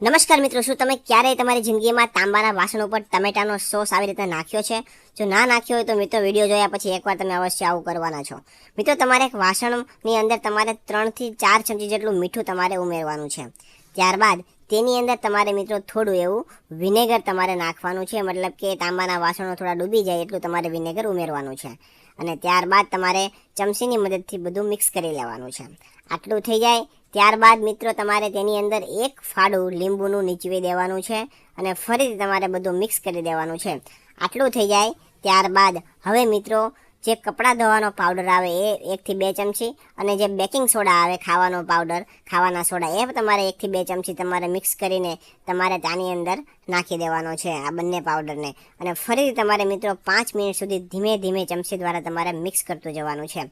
નમસ્કાર મિત્રો, શું તમે ક્યારેય તમારી જિંદગીમાં તાંબાના વાસણ ઉપર ટમેટાનો સોસ આવી રીતે નાખ્યો છે? જો ના નાખ્યો હોય તો મિત્રો વીડિયો જોયા પછી એકવાર તમે અવશ્ય આવું કરવાના છો. મિત્રો, તમારે એક વાસણની અંદર તમારે ત્રણથી ચાર ચમચી જેટલું મીઠું તમારે ઉમેરવાનું છે. ત્યારબાદ તેની અંદર તમારે મિત્રો થોડું એવું વિનેગર તમારે નાખવાનું છે. મતલબ કે તાંબાના વાસણો થોડા ડૂબી જાય એટલું તમારે વિનેગર ઉમેરવાનું છે. અને ત્યારબાદ તમારે ચમચીની મદદથી બધું મિક્સ કરી લેવાનું છે. આટલું થઈ જાય. ત્યારબાદ મિત્રો તમારે તેની અંદર એક ફાડું લીંબુનું નીચવી દેવાનું છે અને ફરીથી તમારે બધું મિક્સ કરી દેવાનું છે. આટલું થઈ જાય. ત્યારબાદ હવે મિત્રો જે કપડાં ધોવાનો પાવડર આવે એ એકથી બે ચમચી અને જે બેકિંગ સોડા આવે ખાવાનો પાવડર ખાવાના સોડા એ તમારે એકથી બે ચમચી તમારે મિક્સ કરીને તમારે ત્યાંની અંદર નાખી દેવાનો છે આ બંને પાવડરને અને ફરીથી તમારે મિત્રો પાંચ મિનિટ સુધી ધીમે ધીમે ચમચી દ્વારા તમારે મિક્સ કરતું જવાનું છે.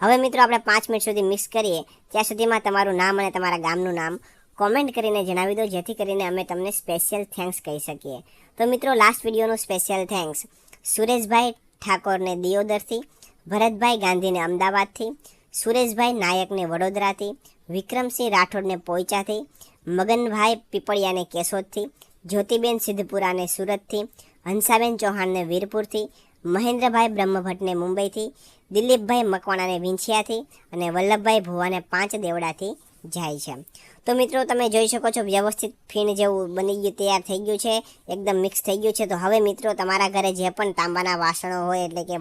હવે મિત્રો આપણે પાંચ મિનિટ સુધી મિક્સ કરીએ, ત્યાં સુધીમાં તમારું નામ અને તમારા ગામનું નામ કોમેન્ટ કરીને જણાવી દો, જેથી કરીને અમે તમને સ્પેશિયલ થેન્ક્સ કહી શકીએ. તો મિત્રો લાસ્ટ વિડીયોનું સ્પેશિયલ થેન્ક્સ સુરેશભાઈ ઠાકોરને દિયોદરથી, ભરતભાઈ ગાંધીને અમદાવાદથી, સુરેશભાઈ નાયકને વડોદરાથી, વિક્રમસિંહ રાઠોડને પોઈચાથી, મગનભાઈ પીપળિયાને કેશોદથી, જ્યોતિબેન સિદ્ધપુરાને સુરતથી, હંસાબેન ચૌહાણને વીરપુરથી, મહેન્દ્રભાઈ બ્રહ્મભટ્ટને મુંબઈથી, દિલીપભાઈ મકવાણાને વિંછિયાથી અને વલ્લભભાઈ ભુવાને પાંચ દેવડાથી જાય છે. તો મિત્રો, તમે જોઈ શકો છો, વ્યવસ્થિત ફીણ જેવું બની ગયું, તૈયાર થઈ ગયું છે. એકદમ મિક્સ થઈ ગયું છે. તો હવે મિત્રો, તમારા ઘરે જે પણ તાંબાના વાસણો હોય, એટલે કે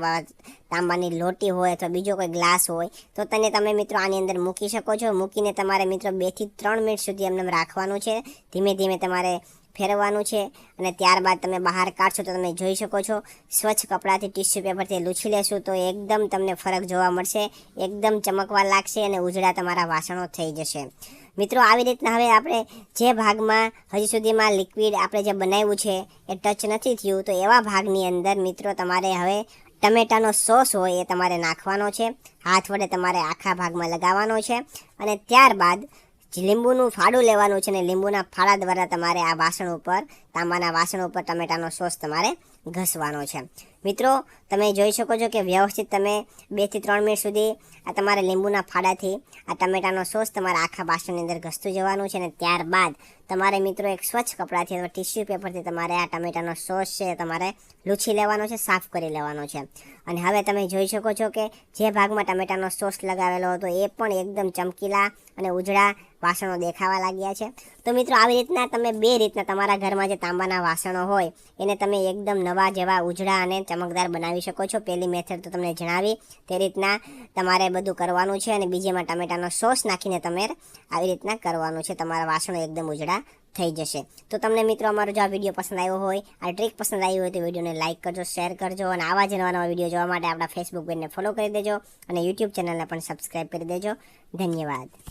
તાંબાની લોટી હોય અથવા બીજો કોઈ ગ્લાસ હોય, તો તેને તમે મિત્રો આની અંદર મૂકી શકો છો. મૂકીને તમારે મિત્રો બેથી ત્રણ મિનિટ સુધી એમને રાખવાનું છે. ધીમે ધીમે તમારે ફેરવવાનું છે અને ત્યારબાદ તમે બહાર કાઢશો તો તમે જોઈ શકો છો. સ્વચ્છ કપડાથી ટિશ્યુ પેપરથી લૂછી લેશું તો એકદમ તમને ફરક જોવા મળશે. એકદમ ચમકવા લાગશે અને ઉજળા તમારા વાસણો થઈ જશે. મિત્રો, આવી રીતના હવે આપણે જે ભાગમાં હજી સુધીમાં લિક્વિડ આપણે જે બનાવ્યું છે એ ટચ નથી થયું, તો એવા ભાગની અંદર મિત્રો તમારે હવે ટમેટાનો સોસ હોય એ તમારે નાખવાનો છે. હાથ વડે તમારે આખા ભાગમાં લગાવવાનો છે. અને ત્યારબાદ લીંબુનું ફાડું લેવાનું છે ને લીંબુના ફાડા દ્વારા તમારે આ વાસણ ઉપર, તાંબાના વાસણ ઉપર ટમેટાનો સોસ તમારે ઘસવાનો છે. મિત્રો, તમે જોઈ શકો છો કે વ્યવસ્થિત તમે બેથી ત્રણ મિનિટ સુધી આ તમારે લીંબુના ફાડાથી આ ટમેટાનો સોસ તમારા આખા વાસણની અંદર ઘસતું જવાનું છે અને ત્યારબાદ તમારે મિત્રો એક સ્વચ્છ કપડાથી અથવા ટિશ્યુ પેપરથી તમારે આ ટમેટાનો સોસ છે, તમારે લૂછી લેવાનો છે, સાફ કરી લેવાનો છે. અને હવે તમે જોઈ શકો છો કે જે ભાગમાં ટમેટાનો સોસ લગાવેલો હતો, એ પણ એકદમ ચમકીલા અને ઉજળા વાસણો દેખાવા લાગ્યા છે. તો મિત્રો, આવી રીતના તમે બે રીતના તમારા ઘરમાં જે તાંબાના વાસણો હોય, એને તમે એકદમ નવા જેવા ઉજળા અને ચમકદાર બનાવી શકો છો. પહેલી મેથડ તો તમને જણાવી, તે રીતના તમારે બધું કરવાનું છે અને બીજીમાં ટમેટાનો સોસ નાખીને તમે આવી રીતના કરવાનું છે. તમારા વાસણો એકદમ ઉજળા થઈ જશે. તો તમને મિત્રો અમારો જો આ વીડિયો પસંદ આવ્યો હોય, આ ટ્રીક પસંદ આવી હોય તો વિડીયોને લાઇક કરજો, શેર કરજો અને આવા જ નવા નવા વીડિયો જોવા માટે આપણા ફેસબુક પેજને ફોલો કરી દેજો અને યુટ્યુબ ચેનલને પણ સબસ્ક્રાઈબ કરી દેજો. ધન્યવાદ.